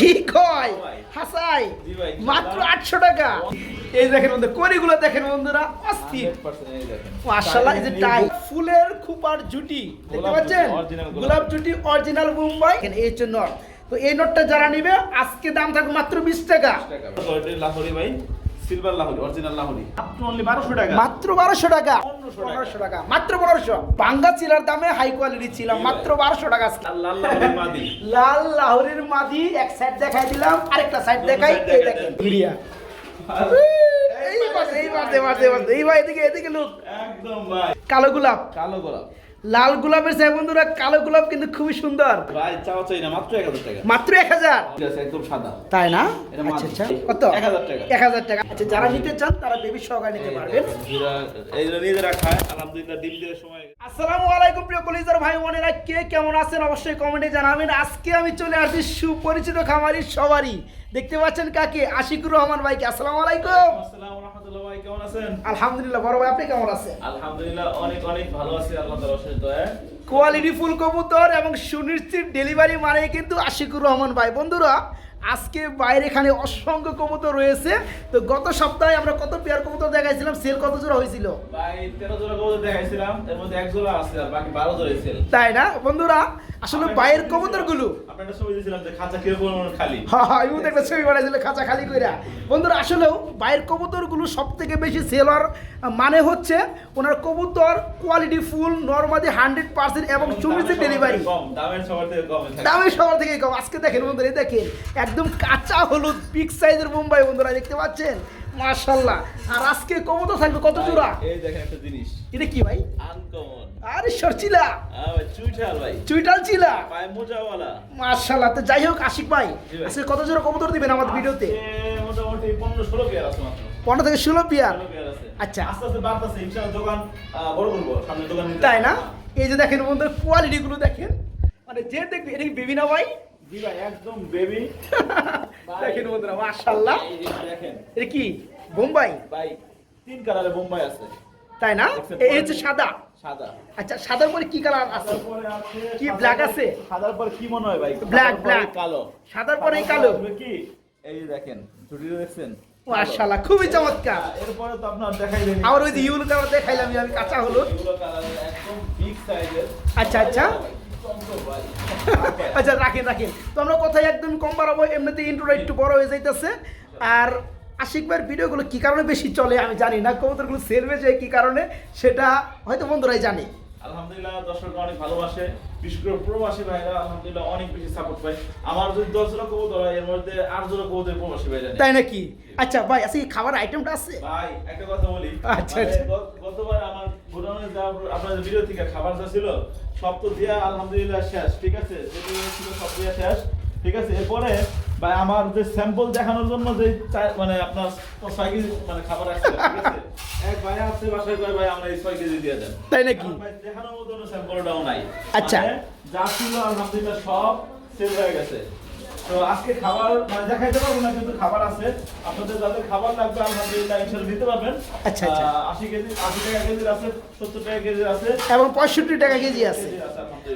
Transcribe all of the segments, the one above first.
কি কয়? হাসাই মাত্র আটশো টাকা? এই দেখেন বন্ধু কড়িগুলো দেখেন বন্ধুরা অস্থির। 100% এই দেখেন। মাশাআল্লাহ এই যে টাই টাই ফুলের খুপার জুটি দেখতে পাচ্ছেন? গোলাপ। জুটি অরিজিনাল মুম্বাই এই নট। তো এই নটটা যারা নিবে আজকে দাম থাকবে মাত্র বিশ টাকা। ভাই। Silver Lahori original Lahori. মাত্র অনলি বারোশো টাকা। মাত্র বারোশো টাকা। 1500 টাকা। মাত্র চিলার দামে হাই কোয়ালিটি মাত্র ভাই। বারোশো টাকা লাল লাল লাহোরি মাদি। লাল লাহোরের মাদি এক সাইড দেখাই দিলাম আরেকটা সাইড দেখাই এই দেখেন। ভিড়িয়া এই পাশে এই পাশে এই পাশে, এই পাশে। এই ভাই এদিকে এদিকে লোক। একদম ভাই। কালো গোলাপ। কালো গোলাপ। লাল গোলাপের চাই বন্ধুরা কালো গোলাপ কিন্তু খুবই সুন্দর। ভাই চাওয়া চাই না মাত্র এক হাজার টাকা। মাত্র এক হাজার? ঠিক আছে, একদম সাদা। তাই না? আচ্ছা আচ্ছা। কত? 1000 টাকা। এক হাজার টাকা। আচ্ছা যারা নিতে চান তারা বেবি সহকারে নিতে পারবেন। এইগুলো নিজেরা খায় আলহামদুলিল্লাহ ডিম দিয়ে সময় আসসালামু আলাইকুম প্রিয় কলিজার ভাই বোনেরা কে কেমন আছেন? অবশ্যই কমেন্টে জানাবেন। আজকে আমি চলে আসছি সুপরিচিত খামারি সবারই। দেখতে পাচ্ছেন কাকে? আশিকুর রহমান ভাইকে। আসসালামু আলাইকুম। আসসালামু রাহমাতুল্লাহ ভাই কেমন আছেন? আলহামদুলিল্লাহ বড় ভাই আপনি কেমন আছেন? আলহামদুলিল্লাহ অনেক অনেক ভালো আছি আল্লাহ তাআলার অশেষ দয়ায় কোয়ালিটি ফুল কবুতর এবং সুনিশ্চিত ডেলিভারি মানে কিন্তু আশিকুর রহমান ভাই। বন্ধুরা আজকে বাইরে এখানে অসংখ্য কবুতর রয়েছে। তো গত সপ্তাহে আমরা কত পেয়ার কবুতর দেখাইছিলাম? সেল কত জোড়া হয়েছিল? ভাই 13 জোড়া কবুতর দেখাইছিলাম এর মধ্যে এক জোড়া আছে আর বাকি 12 জোড়া সেল। তাই না? বন্ধুরা আসলে বাইরের কবুতরগুলো আপনারা ছবি দিয়েছিলাম যে খাঁচা কীরকম খালি। হ্যাঁ একটা ছবি বানাইছিল খাঁচা খালি কইরা। বন্ধুরা আসলেও বাইরের কবুতরগুলো সব থেকে বেশি সেলার মানে হচ্ছে ওনার কবুতর quality full normally hundred percent এবং সুনিশ্চিত ডেলিভারি দামের সবার থেকে কম থাকে। সবার থেকে কম। আজকে দেখেন বন্ধুরা এই দেখেন একদম কাঁচা হলুদ বিগ সাইজের মুম্বাই বন্ধুরা দেখতে পাচ্ছেন? মাশাল্লাহ আর আজকে কবুতর থাকবে কত জোড়া? এই দেখেন একটা জিনিস। এটা কি ভাই? আনকমন আরে সরচিলা আ ভাই। ভাই চুইটাল চিলা পায়ে মোজাওয়ালা মাশাল্লাহ তো যাই হোক আশিক ভাই আজকে কত জোড়া কবুতর দিবেন আমাদের ভিডিওতে? মোটামুটি 15 16 পেয়ার আছে মাত্র। পনেরো থেকে ষোলো পিয়ার? 16 পেয়ার আছে। আচ্ছা। আস্তে আস্তে বাড়তেছে ইনশাআল্লাহ দোকান বড় করব সামনে দোকান তাই না? এই যে দেখেন বন্ধুরা কোয়ালিটি গুলো দেখেন। মানে যে দেখবে এটা বেবি না ভাই? ভাই একদম বেবি দেখেন বন্ধুরা মাশাল্লাহ। দেখেন। এটা কি বোম্বাই? ভাই তিন কালারে বোম্বাই আছে। তাই না? এই হচ্ছে সাদা। সাদা। আচ্ছা সাদার পরে কি কালার আছে? কি পরে- আছে? সাদার পরে কি মনে হয় ভাই? পরে black। কালো। সাদার পরে কালো। কি? এই দেখেন ছুটিটা দেখছেন? মাশাল্লাহ খুবই চমৎকার। এরপরে তো আপনার দেখাই দেন আমার ওই যে ইউল কালার দেখাইলাম আমি কাঁচা হলুদ। একদম বিগ সাইজের আচ্ছা আচ্ছা। আচ্ছা রাখেন রাখেন। তো আমরা কথাই একদম কম বাড়াবো এমনিতে ইন্ট্রোটা একটু বড় হয়ে যাইতেছে। আর আশিক ভাইয়ের ভিডিওগুলো কি কারণে বেশি চলে আমি জানি না কবুতরগুলো সেল হয়ে যায় কি কারণে সেটা হয়তো বন্ধুরাই জানে। আলহামদুলিল্লাহ অনেক ভালোবাসে বিশেষ করে প্রবাসী ভাইরা আলহামদুলিল্লাহ অনেক বেশি সাপোর্ট পায়। আমার যদি দশ জোড়া কবুতর হয় এর মধ্যে আট জোড়া কবুতর প্রবাসী ভাই জানে তাই নাকি? আচ্ছা ভাই আজকে খাবার আইটেমটা আছে? ভাই একটা কথা বলি। আচ্ছা, মানে আচ্ছা। গতবার আমার গোডাউনে যা আপনাদের ভিডিও থেকে খাবার যা ছিল সব তো দিয়া আলহামদুলিল্লাহ শেষ ঠিক আছে? যেগুলো ছিল সব দিয়া শেষ। ঠিক আছে এরপরে ভাই আমার যে স্যাম্পল দেখানোর জন্য যে মানে আপনার ছয় কেজি মানে খাবার আসছে ঠিক আছে? এক ভাই বাসায় কয় ভাই আমরা এই ছয় কেজি দিয়ে দেন। তাই নাকি? ভাই দেখানোর মতো স্যাম্পলটাও নাই। আচ্ছা। মানে যা ছিল আলহামদুলিল্লাহ সব সেল হয়ে গেছে। তো আজকে খাবার মানে দেখাইতে পারব না কিন্তু খাবার আছে। আপনাদের যাদের খাবার লাগবে আলহামদুলিল্লাহ ইনশাল্লাহ দিতে পারবেন। আচ্ছা, আচ্ছা। আহ, আশি কেজি আশি টাকা কেজির আছে সত্তর টাকা কেজির আছে। এবং পঁয়ষট্টি টাকা কেজি আছে।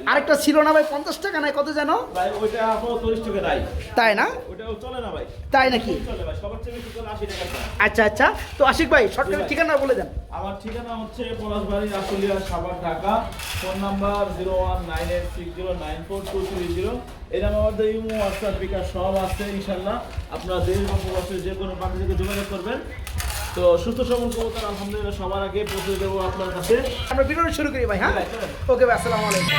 আরেকটা ছিল না ভাই পঞ্চাশ টাকা নাই কত জানো ভাই ওইটা আপনার চল্লিশ টাকা নাই। তাই না? ওইটাও চলে না ভাই। তাই নাকি? চলে ভাই সবার চেয়ে বেশি চলে আশি টাকা আচ্ছা আচ্ছা। তো আশিক ভাই ভাই। ঠিকানা বলে দেন। আমার ঠিকানা হচ্ছে Palashbari Ashulia Savar Dhaka. Phone number zero one nine eight six zero nine four two three zero. এরকম আমাদের ইমো হোয়াটসঅ্যাপ বিকাশ সব আছে ইনশাল্লাহ আপনারা দেশ বা প্রবাসে যে কোনো পার্টি থেকে যোগাযোগ করবেন। তো সুস্থ সবল কবতার আলহামদুলিল্লাহ সবার আগে পৌঁছে দেবো আপনার কাছে। আমরা বিনোদন শুরু করি ভাই হ্যাঁ। ওকে ভাই আসসালামু আলাইকুম।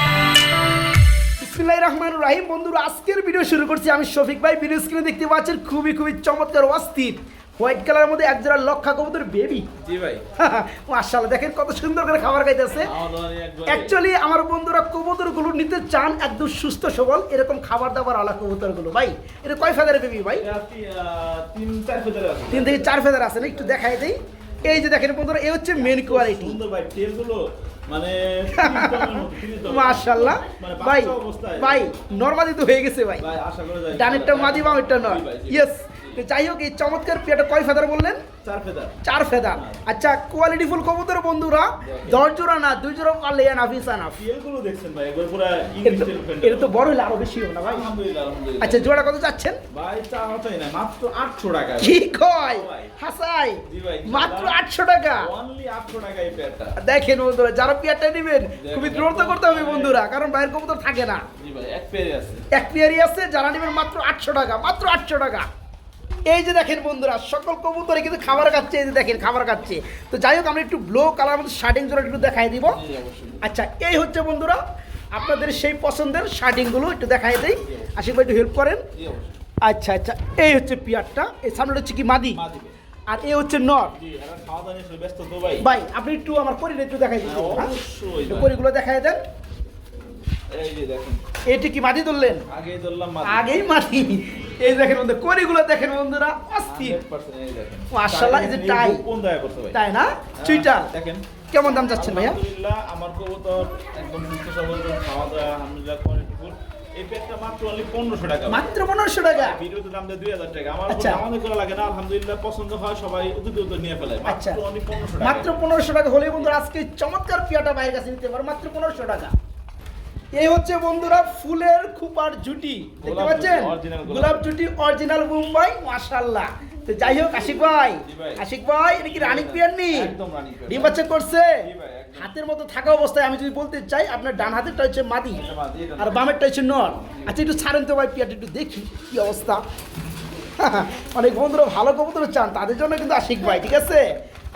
বিসমিল্লাহির রহমানির রহিম। বন্ধুরা আজকের ভিডিও শুরু করছি আমি শফিক ভাই। ভিডিও স্ক্রিনে দেখতে পাচ্ছেন খুবই খুবই চমৎকার অস্থির। হোয়াইট কালারের মধ্যে এক জোড়া লক্ষা কবুতর বেবি জি ভাই। মাশাআল্লাহ দেখেন কত সুন্দর করে খাবার খাইতেছে। অ্যাকচুয়ালি আমার বন্ধুরা কবুতরগুলো নিতে চান একদম সুস্থ সবল এরকম খাবার দাবার আলা কবুতরগুলো। ভাই এটা কয় ফেদারে বেবি ভাই? তিন চার ফেজারে আছে। তিন থেকে চার ফেদার আছে না? একটু দেখাই দেই। এই যে দেখেন বন্ধুরা এই হচ্ছে মেন কোয়ালিটি সুন্দর ভাই টেলগুলো মানে। মাশাআল্লাহ। মানে ভাই ভাই নরমালি তো হয়ে গেছে ভাই। ডানেরটা মাদি বামেরটা নয়। ইয়েস তো যাই হোক এই চমৎকার পেয়ারটা কয় ফেদার বললেন? চার ফেদার। আচ্ছা কোয়ালিটি ফুল কবুতর বন্ধুরা দশ জোড়া না দুই জোড়া পারলে দেখছেন ভাই পুরো এটা তো- বড় হলে আরও বেশি হবে না ভাই? আচ্ছা জোড়া কত যাচ্ছেন ভাই চা না মাত্র 800 টাকা। কি কয়? হাসাই। মাত্র আটশো টাকা। অনলি 800 টাকা এই পেয়ারটা। দেখেন বন্ধুরা যারা পেয়ারটা নেবেন খুবই দ্রুত করতে হবে বন্ধুরা কারণ বাইরের কবুতর থাকে না। জি ভাই এক পেয়ারে আছে। এক পেয়ারই আছে যারা নেবেন মাত্র আটশো টাকা মাত্র আটশো টাকা। এই যে দেখেন বন্ধুরা সকল কবুতরে কিন্তু খাবার খাচ্ছে এই যে দেখেন খাবার খাচ্ছে। তো যাই হোক আমরা একটু ব্লো কালার মধ্যে শার্টিং জোড়া একটু দেখাই দিব। আচ্ছা এই হচ্ছে বন্ধুরা আপনাদের সেই পছন্দের শার্টিংগুলো একটু দেখাই দিই। ভাই একটু হেল্প করেন। আচ্ছা আচ্ছা এই হচ্ছে পিয়ারটা এই সামনে হচ্ছে কি মাদি? আর এ হচ্ছে নট ভাই। ভাই আপনি একটু আমার পরিটা একটু দেখাই দিন হ্যাঁ। পরিগুলো দেখাই দেন। এই যে দেখেন। এটি কি মাদি ধরলেন? আগেই ধরলাম মা আগেই মাদি। এই দেখেন বন্ধু করিগুলো দেখেন বন্ধুরা অস্থির। 100% এই দেখেন। মাশাআল্লাহ, এই যে টাই। কোন দয়া করতে ভাই। তাই না? চুইটার দেখেন। কেমন দাম চাচ্ছেন ভাইয়া? আলহামদুলিল্লাহ আমার কবুতর একদম সুস্থ সবল খাওয়া দাওয়া আলহামদুলিল্লাহ কোয়ালিটি ফুল এই পেটটা মাত্র অনলি 1500 টাকা মাত্র পনেরোশো টাকা? ভিডিওতে দাম দেয় 2000 টাকা। আমার আচ্ছা। আচ্ছা আমাদের করা লাগে না আলহামদুলিল্লাহ পছন্দ হয় সবাই উদ্যোগ উদ্যোগ নিয়ে ফেলে। আচ্ছা। মাত্র অনলি 1500 টাকা। মাত্র পনেরোশো টাকা হলে বন্ধুরা আজকে চমৎকার পিয়াটা বাইরের কাছে নিতে পারো মাত্র পনেরোশো টাকা। এই হচ্ছে বন্ধুরা ফুলের খুপার জুটি। দেখতে পাচ্ছেন? গোলাপ। জুটি। অরিজিনাল মুম্বাই মাশাল্লাহ তো যাই হোক আশিক ভাই আশিক ভাই এটা কি রানিক পিয়ার নি? একদম রানিং পেয়ার। ডিম বাচ্চা করছে। হাতের মতো থাকা অবস্থায় আমি যদি বলতে চাই আপনার ডান হাতেরটা হচ্ছে মাদি আর বামেরটা হচ্ছে নর। আচ্ছা একটু ছাড়েন তো ভাই পিয়াটা একটু দেখি কি অবস্থা। অনেক বন্ধুরা ভালো কবুতর চান তাদের জন্য কিন্তু আশিক ভাই ঠিক আছে?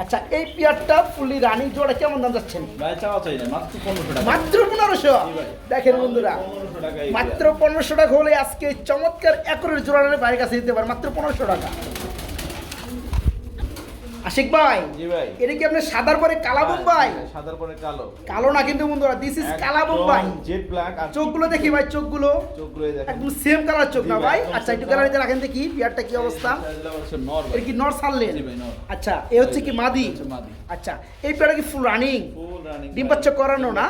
আচ্ছা এই পিয়ারটা ফুলি রানী জোড়া কেমন দাম যাচ্ছেন? ভাই চাওয়া চাই না মাত্র 1500 টাকা। মাত্র পনেরোশো। দেখেন বন্ধুরা 1500 টাকা মাত্র পনেরোশো টাকা হলে আজকে চমৎকার একরের জোড়া বাইরের কাছে দিতে পারে মাত্র পনেরোশো টাকা। আশিক ভাই জি ভাই। এটা কি আপনার সাদার পরে কালা বোম্বাই সাদার পরে কালো। কালো না কিন্তু বন্ধুরা দিস ইজ কালা বোম্বাই জেড ব্ল্যাক আর চোখগুলো দেখি ভাই চোখগুলো। চোখগুলো দেখেন। একদম সেম কালার চোখ না ভাই, আচ্ছা একটু গ্যালারিতে রাখেন দেখি পিয়ারটা কি অবস্থা? এটা কি নর সারলেন জি ভাই, নর। আচ্ছা এ হচ্ছে কি মাদি? আচ্ছা এই পেয়ারটা কি ফুল রানিং ফুল রানিং ডিম বাচ্চা করানো না?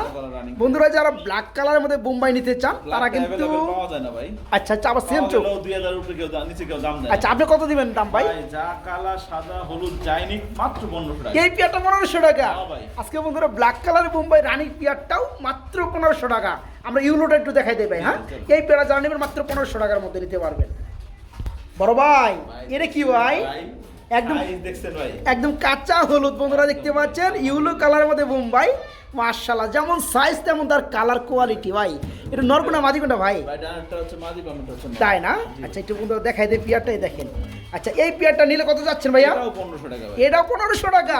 বন্ধুরা যারা ব্ল্যাক কালারের মধ্যে বোম্বাই নিতে চান তারা কিন্তু পাওয়া যায় না ভাই। আচ্ছা আচ্ছা আবার সেম চোখ। 2000 উপরে কেউ দাম নিচে কেউ দাম দেয় আচ্ছা আপনি কত দিবেন দাম ভাই? ভাই যা কালা সাদা হলুদ যায়নি মাত্র 1500 টাকা। এই পিয়ারটা পনেরোশো টাকা। হ্যাঁ আজকে বন্ধুরা ব্ল্যাক কালার বোম্বাই রানী পিয়ারটাও মাত্র পনেরোশো টাকা। আমরা ইউলোটা একটু দেখাই দেই ভাই হ্যাঁ? চলো। এই পেয়ারা যারা নেবেন মাত্র পনেরোশো টাকার মধ্যে নিতে পারবেন। বড় ভাই এটা কি ভাই? একদম দেখছেন ভাই। একদম কাঁচা হলুদ বন্ধুরা দেখতে পাচ্ছেন ইউলো কালারের মধ্যে বোম্বাই মার্শাল্লাহ যেমন সাইজ তেমন তার কালার কোয়ালিটি ভাই। এটা নরকোনা মাদিকোনা ভাই? তাই না? আচ্ছা একটু দেখাই দেয় পিয়ারটাই দেখেন। আচ্ছা এই পিয়ারটা নিলে কত যাচ্ছেন ভাইয়া? এটাও 1500 টাকা ভাই। এটাও পনেরোশো টাকা।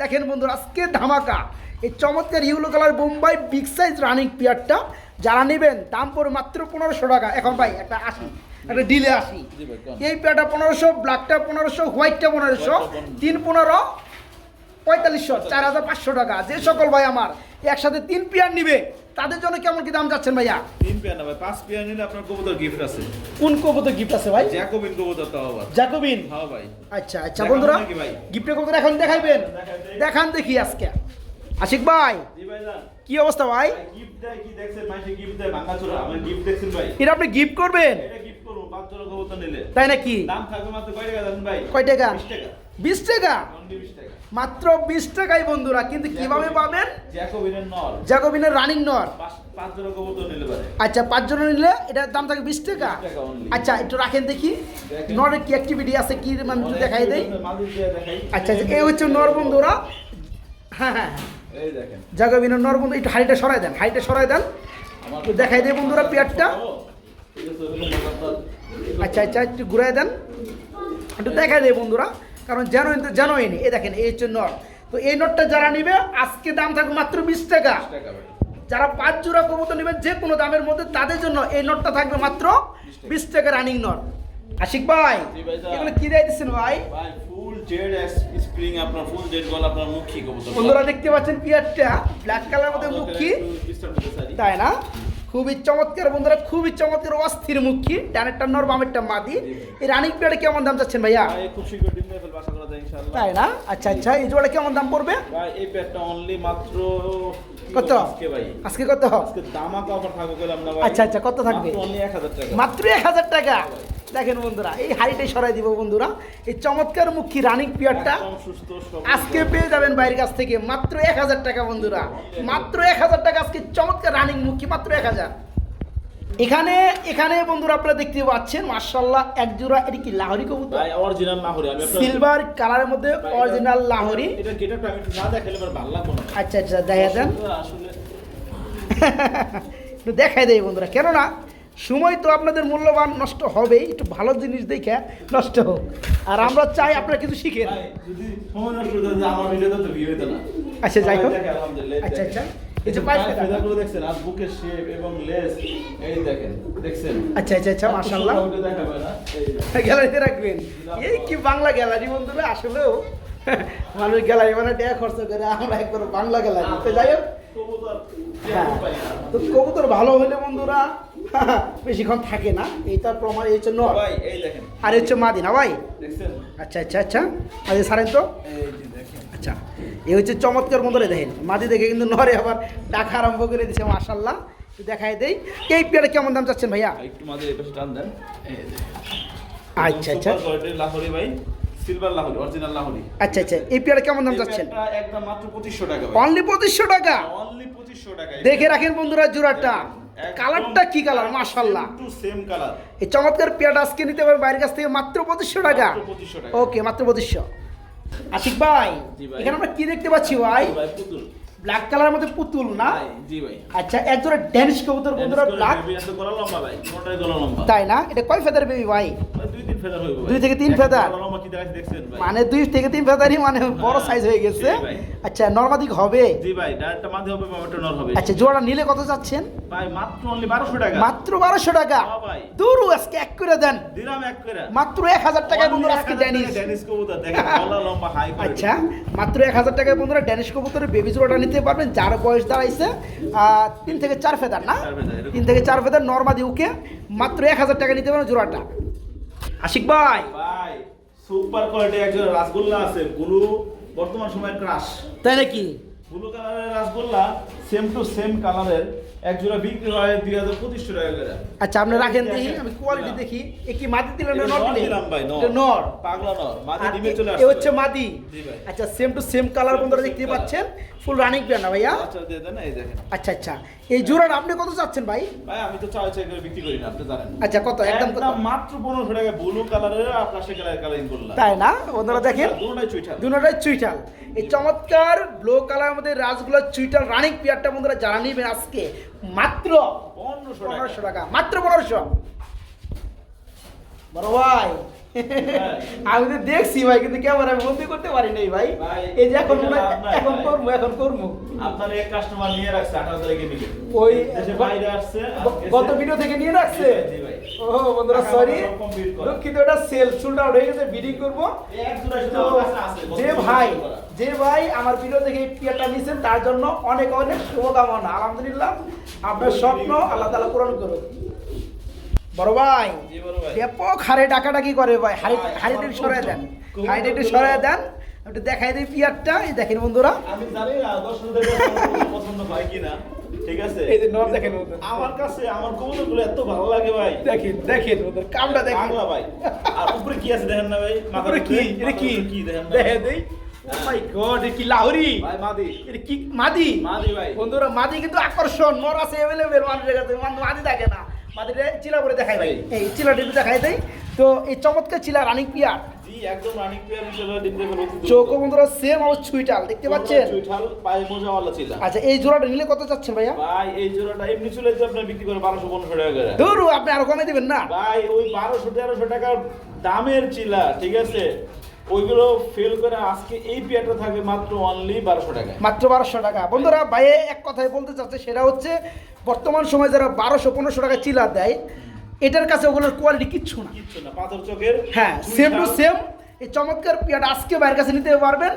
দেখেন বন্ধুরা আজকে ধামাকা। এই চমৎকার yellow colour Bombay big size running পিয়ারটা। যারা নেবেন দাম পড়ে মাত্র পনেরোশো টাকা। এখন ভাই একটা আসি একটা ডিলে আসি? এই পেয়ারটা পনেরোশো ব্ল্যাকটা পনেরোশো হোয়াইটটা পনেরোশো। তিন পনেরো পঁয়তাল্লিশশো চার হাজার পাঁচশো টাকা। যে সকল ভাই আমার একসাথে তিন পেয়ার নিবে তাদের জন্য কেমন কি দাম যাচ্ছেন ভাইয়া? তিন পেয়ার না ভাই পাঁচ পেয়ার নিলে আপনার কবুতর গিফট আছে। কোন কবুতর গিফট আছে ভাই? জ্যাকোবিন কবুতর তাও আবার। জাকোবিন হ্যাঁ ভাই। আচ্ছা আচ্ছা বন্ধুরা গিফটের কবুতর এখন দেখাইবেন? দেখান দেখি আজকে। আশিক ভাই জি ভাই যান কি অবস্থা ভাই? গিফট দেয় কি দেখছেন? মাসে গিফট দেয় ভাঙা চোরা আমার গিফট দেখছেন ভাই। এটা আপনি গিফট করবেন? এটা তাই নাকি? কয় টাকা জানেন টাকা? 20 বিশ টাকা? অনলি 20 টাকা। মাত্র বিশ টাকাই বন্ধুরা কিন্তু কীভাবে পাবেন? জ্যাকোবিনের রানিং নর। পাঁচ পাঁচ কবুতর নিলে আচ্ছা এটার দাম থাকে বিশ টাকা? 20 টাকা only। আচ্ছা একটু রাখেন দেখি। নরের কি অ্যাক্টিভিটি আছে কি মানে দেখাই দিয়ে আচ্ছা আচ্ছা এই হচ্ছে নর বন্ধুরা। হ্যাঁ হ্যাঁ এই দেখেন। নর বন্ধু একটু হাইটা সরাই দেন হাইটা সরাই দেন। দেখাই দেই বন্ধুরা পেয়ারটা। আচ্ছা আচ্ছা একটু ঘুরাই দেন। একটু দেখাই দেয় বন্ধুরা কারণ জানোই তো জানোই নি এই দেখেন এই হচ্ছে নট। তো এই নটটা যারা নিবে আজকে দাম থাকবে মাত্র বিশ টাকা। 20 টাকা ভাই। যারা পাঁচ জোড়া কবুতর নেবেন যে কোনো দামের মধ্যে তাদের জন্য এই নটটা থাকবে মাত্র বিশ টাকা। Running not. আশিক ভাই। এগুলো কি দিয়ে দিচ্ছেন ভাই? ভাই ফুল জেড স্প্রিং আপনার ফুল জেড গল আপনার মুখী কবুতর। বন্ধুরা দেখতে পাচ্ছেন পিয়ারটা ব্ল্যাক কালার মধ্যে মুখী। তাই না? খুবই চমৎকার বন্ধুরা খুবই চমৎকার অস্থির মুখী। ডানেরটা নর বামেরটা মাদি। এই রানিং পেয়ারে কেমন দাম চাচ্ছেন ভাইয়া? ভাই খুব শীঘ্র ডিম দিয়ে ফেলব আশা করা যায় ইনশাআল্লাহ। তাই না? আচ্ছা আচ্ছা। এই জোড়া কেমন দাম পড়বে? ভাই এই প্যাডটা অনলি মাত্র কত? আজকে ভাই। আজকে কত? আজকে দামাকা অফার থাকবে বললাম না ভাই আচ্ছা, আচ্ছা, কত থাকবে? অনলি 1000 টাকা। মাত্র এক হাজার টাকা? দেখেন বন্ধুরা এই হাড়িটাই সরাই দিব বন্ধুরা। এই চমৎকার মুখী রানিং পিয়ারটা। আজকে পেয়ে যাবেন বাইরের কাছ থেকে। মাত্র এক হাজার টাকা বন্ধুরা মাত্র এক হাজার টাকা আজকে চমৎকার রানিং মুখী মাত্র এক হাজার। এখানে এখানে বন্ধুরা আপনারা দেখতে পাচ্ছেন মার্শাল্লাহ এক জোড়া এটি কি লাহরি কবুতর? ভাই অরিজিনাল লাহোরি। আমি সিলভার কালারের মধ্যে অরিজিনাল লাহরি। এটা আমি না দেখালে আমার ভালো লাগবে না। আচ্ছা আচ্ছা দেখা দেন। আসলে দেখাই দেয় বন্ধুরা কেননা সময় তো আপনাদের মূল্যবান নষ্ট হবেই একটু ভালো জিনিস দেখে নষ্ট হোক। আর আমরা চাই আপনারা কিছু শিখেন। না। আচ্ছা, যাই হোক। আচ্ছা, আচ্ছা। এই যে এই যে পায়ের পায়ের ফেদা। ফেদাগুলো দেখছেন আর বুকের শেপ এবং লেস এই দেখেন দেখছেন? আচ্ছা আচ্ছা আচ্ছা। গ্যালারিতে রাখবেন। এই কি বাংলা গ্যালারি বন্ধুরা আসলেও। মানুষ গ্যালারি মানে টাকা খরচ করে আমরা একবার বাংলা গ্যালারি। যাই হোক। কবুতর হ্যাঁ তো কবুতর ভালো হলে বন্ধুরা বেশিক্ষণ থাকে না। এইটা প্রমাণ এই হচ্ছে নর। ভাই আর এই হচ্ছে মাদিনা ভাই? দেখছেন? আচ্ছা আচ্ছা আচ্ছা। আচ্ছা সারেন তো। আচ্ছা এই হচ্ছে চমৎকার বন্ধুরা দেখেন। মাদি দেখে কিন্তু নরে আবার ডাকা আরম্ভ করে দিছে মাশাল্লাহ দেখাই দেই। এই পেয়ারে কেমন দাম চাচ্ছেন ভাইয়া? একটু মাঝে এই পাশে টান দেন। আচ্ছা আচ্ছা। লাহোরি ভাই সিলভার লাহোরি অরিজিনাল লাহোরি। আচ্ছা আচ্ছা। এই পেয়ারে কেমন দাম চাচ্ছেন? একদম মাত্র 2500 টাকা অনলি পঁচিশশো টাকা। অনলি 2500 টাকা দেখে রাখেন বন্ধুরা জোড়াটা কালারটা কি কালার? মাশাল্লাহ টু সেম কালার এই চমৎকার পেয়ার আজকে নিতে পারবে বাইরের কাছ থেকে মাত্র পঁচিশশো টাকা। 2500 টাকা। ওকে মাত্র পঁচিশশো। আশিক ভাই এখানে আমরা কি দেখতে পাচ্ছি ভাই? ভাই পুতুল। ব্ল্যাক কালারের মধ্যে পুতুল না? জি ভাই। আচ্ছা এক জোড়া ড্যানিশ কবুতর বন্ধুরা ব্ল্যাক গলা লম্বা ভাই কোনটাই গলা লম্বা। তাই না? এটা কয় ফেদার বেবি ভাই? দুই তিন ফেদার হইব দুই থেকে তিন ফেদার? লম্বা কি দেখছেন ভাই। মানে দুই থেকে তিন ফেদারই মানে বড় হ্যাঁ, সাইজ হয়ে গেছে আচ্ছা নর্মাদিক হবে? জি ভাই মাঝে হবে নর হবে। আচ্ছা জোড়া নিলে কত চাচ্ছেন? ভাই মাত্র অনলি 1200 টাকা। মাত্র বারোশো টাকা। ভাই। দূর আজকে এক করে দেন। দিলাম এক করে। মাত্র এক হাজার টাকায় বন্ধুরা আজকে ড্যানিশ ড্যানিশ কবুতর দেখেন গলা লম্বা হাই আচ্ছা মাত্র এক হাজার টাকায় বন্ধুরা ড্যানিশ কবুতরের বেবি জোড়াটা নিতে পারবেন যার বয়স দাঁড়াইছে তিন থেকে চার ফেদার না। তিন থেকে চার ফেদার নর্মাদি উকে মাত্র এক হাজার টাকা নিতে পারবেন জোড়াটা। আশিক ভাই। ভাই সুপার কোয়ালিটি একজন রাসগোল্লা আছে বর্তমান সময়ের ক্রাশ তাই নাকি? ব্লু কালারের রাসগোল্লা সেম টু সেম কালারের এক জোড়া বিক্রি হয় দুই হাজার পঁচিশশো টাকা করে। আচ্ছা আপনি রাখেন দেখি আমি কোয়ালিটি দেখি। এ কি মাটি দিলেন না নর দিলাম ভাই, নর। পাগলা নর ডিমে চলে এ হচ্ছে মাদি। আচ্ছা সেম টু সেম কালার বন্ধুরা দেখতে পাচ্ছেন। ফুল রানিং প্যান্ট না ভাইয়া? আচ্ছা দেন এই দেখেন। আচ্ছা আচ্ছা। এই জোড়াটা আপনি কত চাচ্ছেন ভাই? ভাই আমি তো চাই চাই করে বিক্রি করি না আপনি জানেন। আচ্ছা কত? একদম কত? মাত্র পনেরোশো টাকা ব্লু কালারের আর আকাশে কালার কালারিং করলাম। তাই না? বন্ধুরা দেখেন। দুটোটাই চুইঠাল। দুটাই চুইটাল এই চমৎকার ব্লু কালারের মধ্যে রাজগুলোর চুইটাল রানিং পিয়ারটা বন্ধুরা যারা নিবেন আজকে মাত্র পনেরোশো টাকা। টাকা মাত্র পনেরোশো। বড় ভাই। আমি তো দেখছি ভাই কিন্তু ক্যামেরা বন্দি করতে পারি নাই ভাই। এই যে এখন এখন। করব এখন করব। আপনার এক কাস্টমার নিয়ে রাখছে আঠারো তারিখে নিবে ওই বাইরে আসছে গত ভিডিও থেকে নিয়ে রাখছে। ও বন্ধুরা সরি দুঃখিত এটা সেল সোল্ড আউট হয়ে গেছে বিডিং করব। যে ভাই যে ভাই আমার ভিডিও দেখে এই পিয়ারটা নিয়েছেন তার জন্য অনেক অনেক শুভকামনা। আলহামদুলিল্লাহ আপনার স্বপ্ন আল্লাহ তালা পূরণ করুন বড় ভাই ব্যাপক হারে ডাকাডাকি করে ভাই। ভাই, হাড়িটা সরাই দেন। হাড়িটা একটু সরাই দেন। একটু দেখাই দিই পিয়ারটা। এই দেখেন বন্ধুরা। আমি জানি না দর্শকদের পছন্দ হয় কিনা। ঠিক আছে? এই যে নর দেখেন আমার কাছে আমার কবুতর এত ভালো লাগে ভাই। দেখেন দেখেন বন্ধুরা কামটা দেখেন। পাগলা ভাই। আর উপরে কি আছে দেখেন না ভাই? উপরে কি? এটা কি? কি দেখেন দেখে দেই। ও মাই গড কি লাহরি? ভাই মাদি। এটা কি মাদি? মাদি ভাই। বন্ধুরা মাদি কিন্তু আকর্ষণ। নর আছে অ্যাভেলেবেল মানুষের কাছে। মাদি থাকে না। মাদিটা চিলা করে দেখাই ভাই। এই চিলাটা একটু দেখাই দেই। তো এই চমৎকার চিলা রানিং পিয়ার। জি একদম রানিং প্লেয়ার হিসেবে ডিম দেবে চৌকো বন্ধুরা সেম আমার ছুইটাল দেখতে পাচ্ছেন? চুইঠাল পায়ে মোজাওয়ালা ছিল আচ্ছা এই জোড়াটা নিলে কত চাচ্ছেন ভাইয়া? ভাই এই জোড়াটা এমনি চলে যে আপনার বিক্রি করে বারোশো পনেরোশো টাকা করে। ধরু আপনি আরও কমে দিবেন না? ভাই ওই টাকার দামের চিলা ঠিক আছে? ওইগুলো ফেল করে আজকে এই পেয়ারটা থাকবে মাত্র অনলি বারোশো টাকা মাত্র বারোশো টাকা। বন্ধুরা ভাই এক কথায় বলতে চাচ্ছে সেটা হচ্ছে বর্তমান সময় যারা বারোশো পনেরোশো টাকা চিলা দেয় এটার কাছে ওগুলোর কোয়ালিটি কিচ্ছু না। কিচ্ছু না পাথর চোখের হ্যাঁ সেম টু সেম এই চমৎকার পিয়াটা আজকে বাইরের কাছে নিতে পারবেন।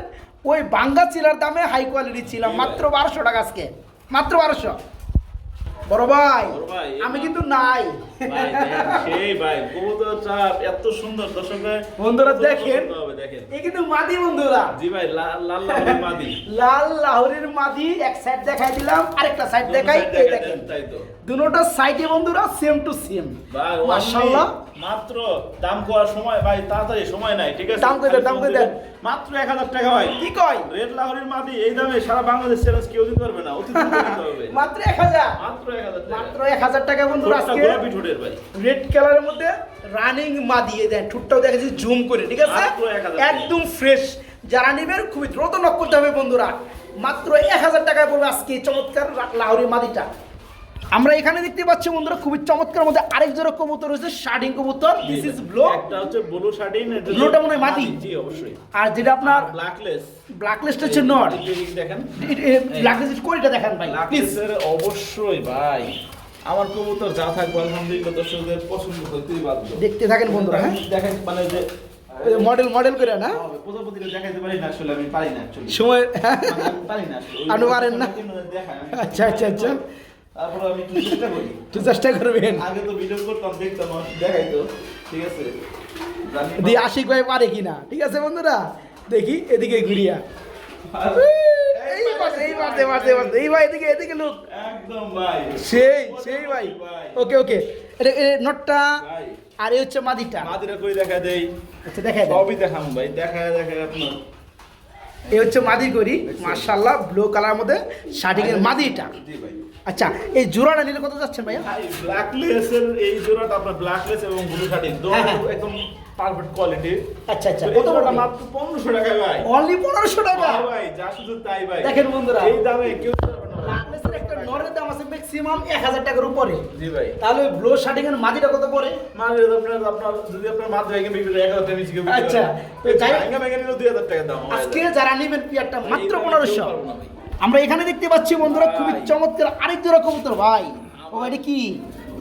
ওই বাঙ্গা চিলার দামে হাই কোয়ালিটি ছিলাম মাত্র বারোশো টাকা আজকে মাত্র বারোশো। বড় ভাই আমি কিন্তু নাই। সেই ভাই কবুতর চাপ এত সুন্দর দর্শক বন্ধুরা দেখেন। এই কিন্তু মাদি বন্ধুরা। জি ভাই লাল লাল মাদি। লাল লাহোরের মাদি এক সাইড দেখাই দিলাম আরেকটা সাইড দেখাই এই দেখেন। দুটোটা সাইডে বন্ধুরা সেম টু সেম মাশাআল্লাহ। মাত্র দাম করার সময় ভাই তাড়াতাড়ি সময় নাই ঠিক আছে? দাম দাম দেন। মাত্র এক হাজার টাকা কি কয়? রেড লাহোরের মাদি এই দামে সারা বাংলাদেশ চ্যালেঞ্জ কেউ দিতে পারবে না অতি মাত্র এক হাজার? মাত্র এক হাজার মাত্র এক হাজার টাকা ঠোঁটটা আজকে গোলাপি ঠোঁটের ভাই। রেড কালারের মধ্যে রানিং মা দিয়ে দেন ঠুটটাও দেখেছি জুম করে ঠিক আছে? মাত্র 1000 একদম ফ্রেশ যারা নেবেন খুবই দ্রুত নক করতে হবে বন্ধুরা। মাত্র এক হাজার টাকায় পড়বে আজকে চমৎকার রা- লাহোরি মাদিটা। আমরা এখানে দেখতে পাচ্ছি বন্ধুরা খুবই চমৎকার মধ্যে আরেক জোড়া কবুতর রয়েছে শার্টিং কবুতর। This is blue. একটা হচ্ছে ব্লু শার্টিন ব্লুটা মনে হয় মাদি। জি অবশ্যই। আর যেটা আপনার ব্ল্যাকলেস ব্ল্যাক লিস্ট হচ্ছে নট। দেখেন। ব্ল্যাক লিস্ট কোয়ালিটা দেখান ভাই প্লিজ অবশ্যই ভাই। আমার কবুতর যা থাকবে আলহামদুলিল্লাহ দর্শকদের পছন্দ করতেই বাধ্য। দেখতে থাকেন বন্ধুরা হ্যাঁ? দেখেন মানে যে মডেল মডেল করে না? প্রজাপতিটা দেখাইতে পারি না আসলে আমি পারি না সময় মানে পারি না আপনি পারেন না? আচ্ছা, আচ্ছা, আচ্ছা। তারপরে আমি একটু চেষ্টা করি। একটু চেষ্টা করবেন আগে তো ভিডিও করতাম দেখতাম দেখাইতো ঠিক আছে। দিয়ে আশিক ভাই পারে কিনা? ঠিক আছে বন্ধুরা? দেখি এদিকে ঘুরিয়া। এই পাশে এই পাশে পাশে পাশে এই ভাই এদিকে এদিকে লোক। সেই সেই ভাই। ওকে ওকে। এটা এ নটটা আর এই হচ্ছে মাদিটা। মাদিরা কই দেখা দেই? আচ্ছা দেন। সবই দেখাম ভাই। দেখা দেখা আপনার। এই হচ্ছে মাদি করি। মার্শাল্লাহ ব্লু কালার মধ্যে শার্টিং এর মাদিটা। জি ভাই। আচ্ছা এই জোড়াটা নিলে কত যাচ্ছে ভাইয়া? ব্ল্যাকলেসের এই জোড়াটা আপনার ব্ল্যাকলেস এবং ব্লু শার্টিং হ্যাঁ, হ্যাঁ। একদম পারফেক্ট কোয়ালিটি আচ্ছা আচ্ছা কত বড় মাত্র 1500 টাকা ভাই। অনলি 1500 টাকা? ভাই যা শুধু তাই ভাই। দেখেন বন্ধুরা। এই দামে কেউ ব্ল্যাকলেস এর একটা নরের দাম আছে ম্যাক্সিমাম 1000 টাকার উপরে। জি ভাই। তাহলে ব্লু শার্ট এর মাদিটা কত পড়ে? মানে আপনার আপনার যদি আপনার মাদি ভাইকে বিক্রি 1000 টাকা মিশিয়ে আচ্ছা তো যাই ভাঙা ভাঙা নিলে 2000 টাকা দাম আজকে যারা নেবেন পিয়ারটা মাত্র 1500 আমরা এখানে দেখতে পাচ্ছি বন্ধুরা খুবই চমৎকার আরেক জোড়া কবুতর ভাই। ও এটা কি?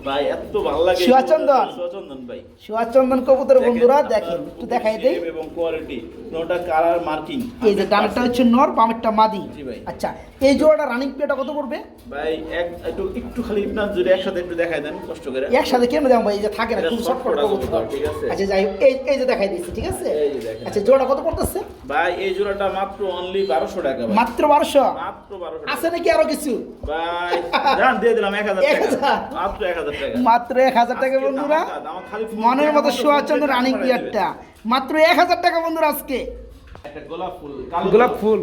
ভাই এত ভালো লাগে শিবাচন্দন। শিবাচন্দন ভাই। সুভাষচন্দন কবুতর বন্ধুরা দেখেন একটু দেখাই দেই। এবং কোয়ালিটি নোটা কালার মার্কিং এই যে ডানটা হচ্ছে নর বামেরটা মাদি। আচ্ছা এই জোড়াটা রানিং পিয়াটা কত পড়বে? ভাই এক একটু একটু খালি একসাথে একটু দেখাই দেন কষ্ট করে। একসাথে কেন দেবো ভাই? এই যে থাকে না এটা খুব শর্ট কবুতর। কবুতর, ঠিক আছে। আচ্ছা যাই এই এই যে দেখাই দিচ্ছি ঠিক আছে। আচ্ছা জোড়া কত পড়তেছে? ভাই এই জোড়াটা মাত্র অনলি বারোশো টাকা মাত্র বারোশো? মাত্র আছে নাকি আরও কিছু? ভাই জান দিয়ে দিলাম টাকা? মাত্র এক হাজার টাকা। মাত্র এক হাজার টাকা বন্ধুরা। মনের মতো দিয়ে রানিং টাকা মাত্র এক হাজার টাকা বন্ধুরা আজকে। একটা গোলাপ ফুল কালো গোলাপ ফুল।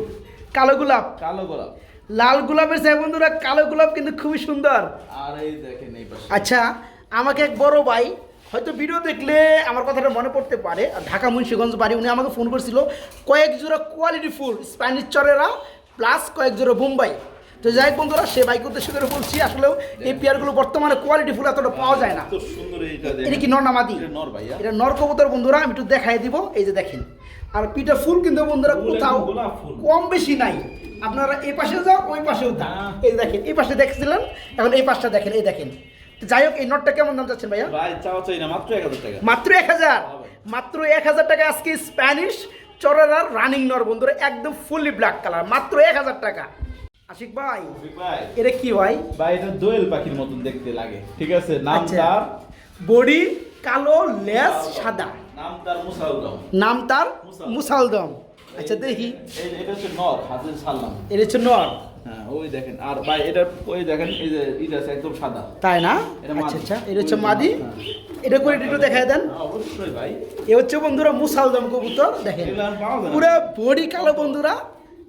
কালো গোলাপ। কালো গোলাপ। লাল গোলাপের চাই বন্ধুরা কালো গোলাপ কিন্তু খুবই সুন্দর। আর এই দেখেন এই পাশে। আচ্ছা আমাকে এক বড় ভাই হয়তো ভিডিও দেখলে আমার কথাটা মনে পড়তে পারে। আর ঢাকা মুন্সিগঞ্জ বাড়ি উনি আমাকে ফোন করেছিল কয়েক জোড়া কোয়ালিটি ফুল স্প্যানিশ চরেরা প্লাস কয়েক জোড়া বোম্বাই তো যাই হোক বন্ধুরা সে বাইক উদ্দেশ্য করে বলছি আসলেও এই পেয়ারগুলো বর্তমানে কোয়ালিটি ফুল এতটা পাওয়া যায় না। এটা কি নর না মাদি? এটা নর কবুতর বন্ধুরা আমি একটু দেখাই দিব এই যে দেখেন। আর পিঠা ফুল কিন্তু বন্ধুরা কোথাও। কম বেশি নাই। আপনারা এই পাশে যাও ওই পাশেও যান। হ্যাঁ। এই দেখেন এই পাশে দেখছিলেন এখন এই পাশটা দেখেন এই দেখেন। তো যাই হোক এই নটটা কেমন দাম যাচ্ছেন ভাইয়া? ভাই চাও চাই না মাত্র এক হাজার টাকা। মাত্র এক হাজার। মাত্র এক হাজার টাকা আজকে স্প্যানিশ চড়ার রানিং নর বন্ধুরা একদম ফুললি ব্ল্যাক কালার মাত্র এক হাজার টাকা। আশিক ভাই ভাই। এটা কি ভাই? ভাই এটা দোয়েল পাখির মতন দেখতে লাগে ঠিক আছে? নাম আচ্ছা। তার? বডি কালো লেস সাদা। নাম তার মুসাউলম নাম তার মুসালদম। আচ্ছা দেখি। এই এটা হচ্ছে নর হাজির সাল্লাম এটা হচ্ছে নর। ওই দেখেন আর ভাই এটা ওই দেখেন এই যে এটা আছে একদম সাদা। তাই না? এটা আচ্ছা আচ্ছা এটা হচ্ছে মাদি। এটা করে একটু দেখায় দেন। হ্যাঁ, অবশ্যই ভাই। এ হচ্ছে বন্ধুরা মুসালদম কবুতর দেখেন। পুরো বডি কালো বন্ধুরা।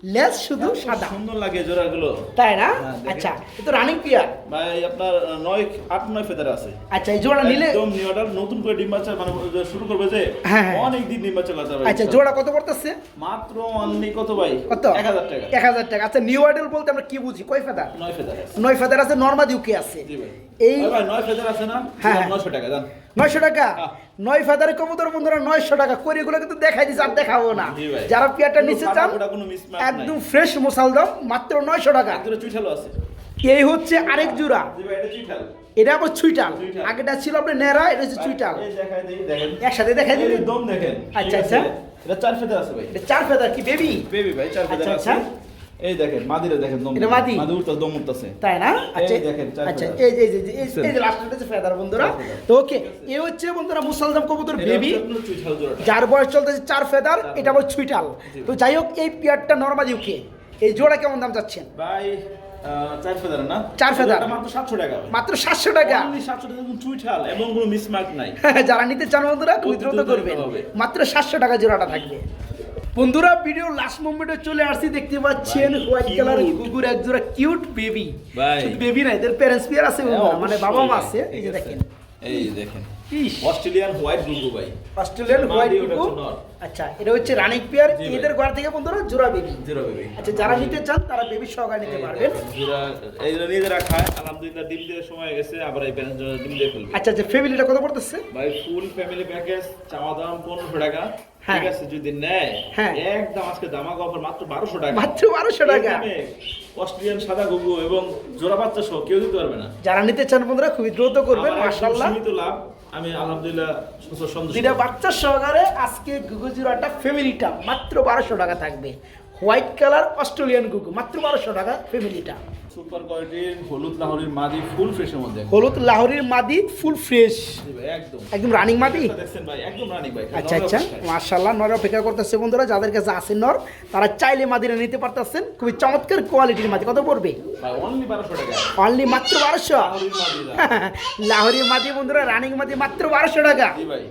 লেস শুধু সাদা। সুন্দর লাগে জোড়াগুলো। তাই না? হ্যাঁ, আচ্ছা রানিং পিয়ার ভাই আপনার নয় আট নয় ফেদার আছে। আচ্ছা এই জোড়া নিলে একদম নিউ অর্ডার নতুন করে ডিম বাচ্চা মানে শুরু করবে যে হ্যাঁ, হ্যাঁ। অনেক দিন ডিম বাচ্চা লাগাতে আচ্ছা জোড়া কত পড়তেছে? মাত্র অনলি কত ভাই? কত? এক হাজার টাকা। এক হাজার টাকা। আচ্ছা নিউ আইডল বলতে আমরা কি বুঝি? কয় ফেদার? নয় ফেদার আছে। নয় ফেদার আছে নর্মাল ইউকে আছে। জি ভাই। এই ভাই নয় ফেদার আছে না? হ্যাঁ, হ্যাঁ। নয়শো টাকা জান। নয়শো টাকা। নয় ফেদারের কবুতর বন্ধুরা নয়শো টাকা। করে এগুলো কিন্তু দেখাই দিচ্ছে আর দেখাবো না। যারা পিয়ারটা নিচে চান। একদম ফ্রেশ মশাল দাম মাত্র নয়শো টাকা। এই হচ্ছে আরেক জোড়া। এটা আবার ছুইটাল চুইটাল। আগেটা ছিল আপনার নেড়া এটা হচ্ছে চুইটাল একসাথে দেখাই এই দম দেখেন। আচ্ছা, আচ্ছা। এটা চার ফেদার আছে ভাই। এটা চার ফেদার কি বেবি বেবি ভাই চার ফেদার আচ্ছা, আছে। আচ্ছা। এই দেখেন মাদিরে দেখেন দম এটা মাদি? মাদি উঠতে দম উঠতেছে। তাই না? আচ্ছা এই দেখেন, আচ্ছা এই যে এই যে যে- হচ্ছে ফেদার বন্ধুরা। তো ওকে এ হচ্ছে বন্ধুরা মুসালদাম কবুতর বেবি। যার বয়স চলতেছে চার ফেদার এটা ছুইটাল। তো যাই হোক এই পেয়ারটা নর্মালি ওকে এই জোড়া কেমন দাম ভাই চার ফেদার না? চার ফেদার। মাত্র সাতশো টাকা। মাত্র সাতশো টাকা। Only 700 টাকা চুইঠাল এবং কোনো মিসমার্ক নাই। যারা নিতে চান বন্ধুরা খুব দ্রুত করবেন। মাত্র সাতশো টাকা জোড়াটা থাকবে। বন্ধুরা ভিডিও লাস্ট মোমেন্টে চলে আসছি দেখতে পাচ্ছেন হোয়াইট। কালার কুকুর এক জোড়া কিউট বেবি ভাই। বেবি না এদের প্যারেন্টস পিয়ার আছে হ্যাঁ, মানে বাবা মা আছে এই যে দেখেন। এই দেখেন। অস্ট্রেলিয়ান হোয়াইট গুগু ভাই। অস্ট্রেলিয়ান হোয়াইট কুকুর আচ্ছা এটা হচ্ছে রানিং পেয়ার এদের ঘর থেকে বন্ধুরা জোড়া বেবি জিরো বেবি আচ্ছা যারা নিতে চান তারা বেবি সহকারে নিতে পারবেন। জোড়া এই যে নিজেরা খায়। আলহামদুলিল্লাহ ডিম দিয়ে সময় গেছে আবার এই প্যারেন্টস জন্য ডিম দিয়ে ফেলবে। আচ্ছা আচ্ছা ফ্যামিলিটা কত পড়তেছে? ভাই ফুল ফ্যামিলি প্যাকেজ চাওয়া দাম পনেরোশো টাকা। ঠিক আছে যদি নেয় হ্যাঁ। একদম আজকে দামাক অফার মাত্র বারোশো টাকা। মাত্র বারোশো টাকা। অস্ট্রেলিয়ান সাদা গুগু এবং জোড়া বাচ্চা সহ কেউ দিতে পারবে না। যারা নিতে চান বন্ধুরা খুবই দ্রুত করবেন আমার একদম মাশাআল্লাহ। সীমিত লাভ। আমি আলহামদুলিল্লাহ সুস্থ সন্তুষ্ট। দুইটা বাচ্চা সহকারে আজকে গুগু জিরোটা ফ্যামিলিটা মাত্র বারোশো টাকা থাকবে। হোয়াইট কালার অস্ট্রেলিয়ান গুগু মাত্র বারোশো টাকা ফ্যামিলিটা। সুপার কোয়ালিটির হলুদ লাহোরির মাদি ফুল ফ্রেশের মধ্যে। হলুদ লাহোরির মাদি ফুল ফ্রেশ। একদম। একদম রানিং মাদি? দেখছেন ভাই একদম রানিং ভাই। আচ্ছা আচ্ছা। মার্শাল্লাহ নর অপেক্ষা করতেছে বন্ধুরা যাদের কাছে আছে নর তারা চাইলে মাদিরা নিতে পারতেছেন। খুবই চমৎকার কোয়ালিটির মাদি। কত পড়বে? ভাই অনলি বারোশো টাকা। অনলি মাত্র বারোশো? লাহোরির মাদি বন্ধুরা রানিং মাদি মাত্র বারোশো টাকা। জি ভাই।